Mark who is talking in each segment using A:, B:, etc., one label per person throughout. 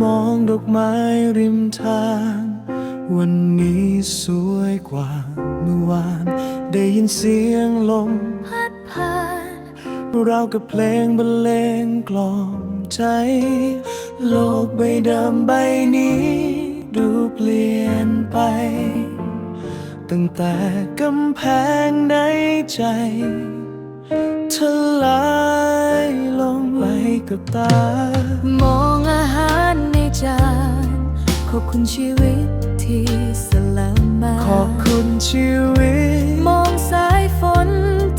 A: มองดอกไม้ริมทาง วันนี้สวยกว่าเมื่อวาน ได้ยินเสียงลม
B: พัดผ่าน
A: เรากับเพลงบรรเลงกล่อมใจ โลกใบเดิมใบนี้ ดูเปลี่ยนไป ตั้งแต่กำแพงในใจทลายลง กับตา
B: มองอาหารในจาน ขอบคุณชีวิตที่สละมา
A: ขอบคุณชีวิต
B: มองสายฝน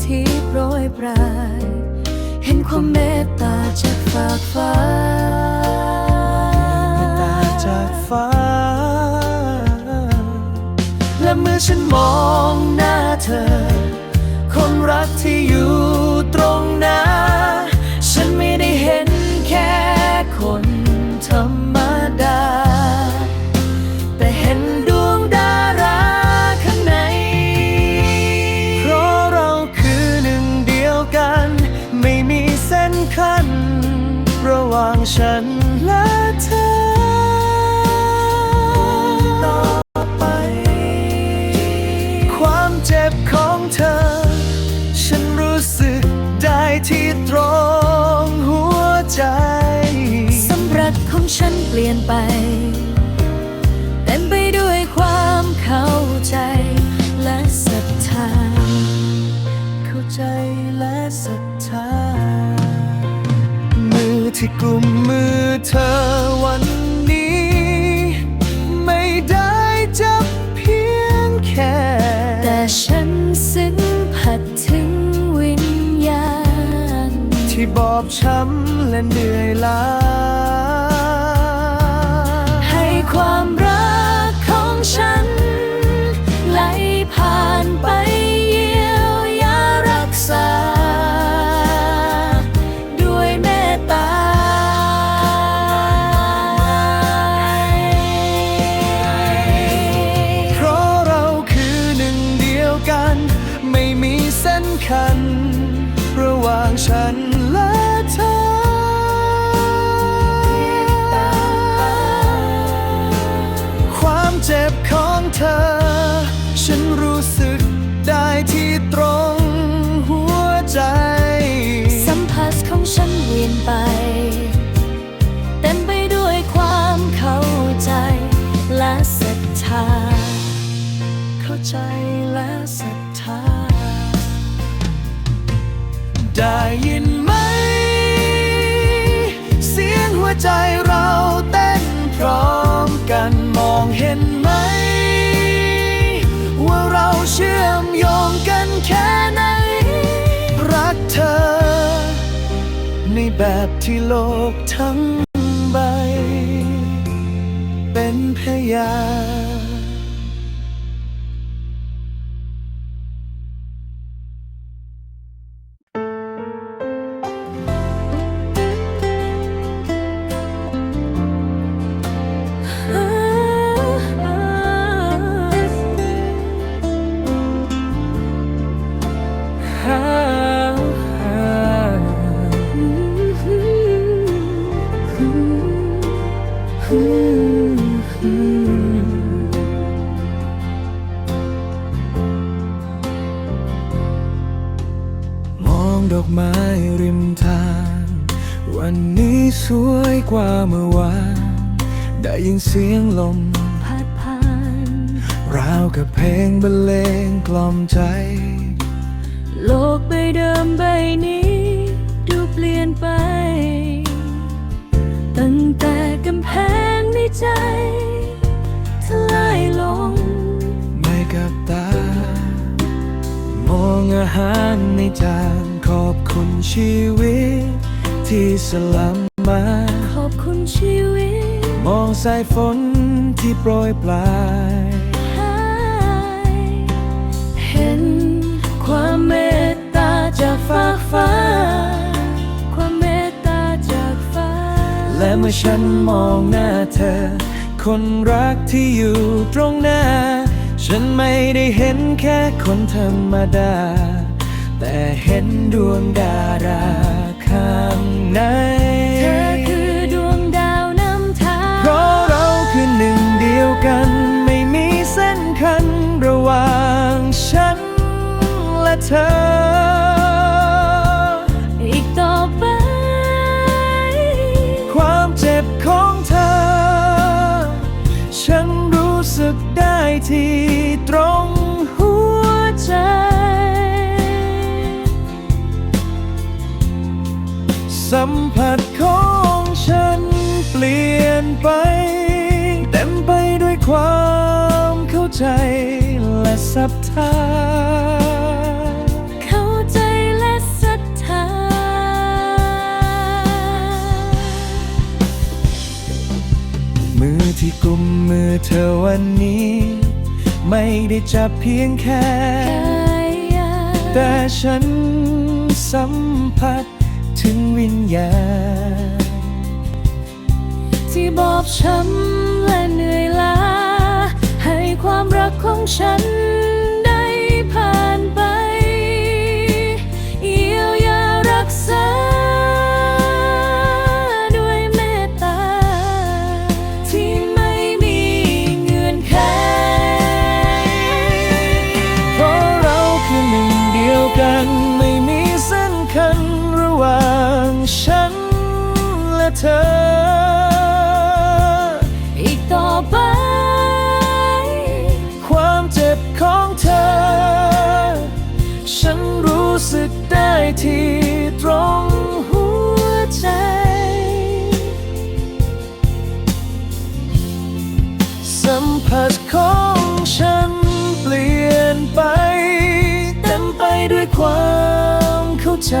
B: ที่โปรยปลาย เห็นความเมตตาจากฝากฟ้า
A: ตาจากฟ้า และเมื่อฉันมองหน้าเธอ คนรักที่อยู่ตรงหน้ ธรรม ที่
B: กลุ่มมื
A: อเธอวันนี้ ไม่ได้จับเพียงแค่
B: แต่ฉันซึ้งผัดถึงวิญญาณ
A: ที่บอบช้ำและเหนื่อยล้า
B: ให้ความรักของฉัน ไหลผ่านไป
A: ไม่มีเส้นคัน ระหว่างฉันและเธอ ความเจ็บของเธอ ได้
B: ยินไห
A: ม เสียงหัวใจเราเต้นพร้อมกันมองเห็นไหม ว่าเราเชื่อมโยงกันแค่ไหน รักเธอ ในแบบที่โลกทั้งใบ เป็นพยาน ดอกไม้ริมทาง วันนี้สวยกว่าเมื่อวาน ได้ยินเสียงลม
B: พัดผ่าน
A: ราวกับเพลงบรรเลงกล่อมใจ
B: โลกใบเดิมใบนี้ ดูเปลี่ยนไป ตั้งแต่กำแพงในใจทลายลง
A: ไม่กับตา มองอาหารในจาน ขอบคุณชีวิต ที่สลัมมา
B: ขอบคุณชีวิต
A: มองสายฝนที่โปรยปลาย
B: ให้เห็นความเมตตาจากฟากฟ้า ความเมตตาจากฟ้า
A: และเมื่อฉันมองหน้าเธอ คนรักที่อยู่ตรงหน้า ฉันไม่ได้เห็นแค่คนธรรมดา แต่เห็นดวงดาราข้างใน
B: ไป
A: เต็มไปด้วยความเข้าใจและศรัทธา
B: เข้าใจและศรัทธา
A: มือที่กุมมือเธอวันนี้ ไม่ได้จับเพียงแค่ แต่ฉันสัมผัสถึงวิญญาณ
B: ที่บอบช้ำและเหนื่อยล้า ให้ความรักของฉัน สัมผัสของฉัน
A: เปลี่ยนไป เต็มไปด้ว
B: ย
A: ความเข้า
B: ใจ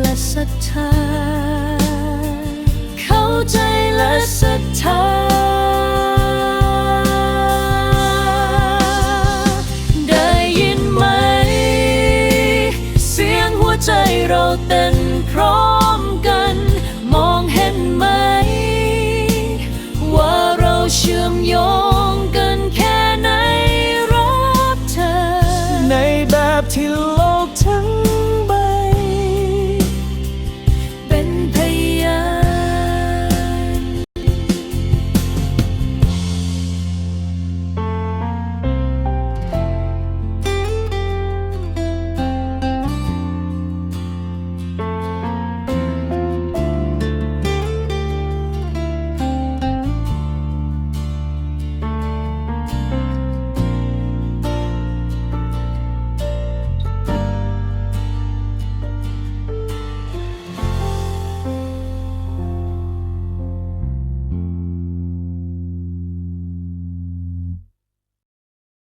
A: และศรัทธา เข้าใจ
B: และศรัทธา till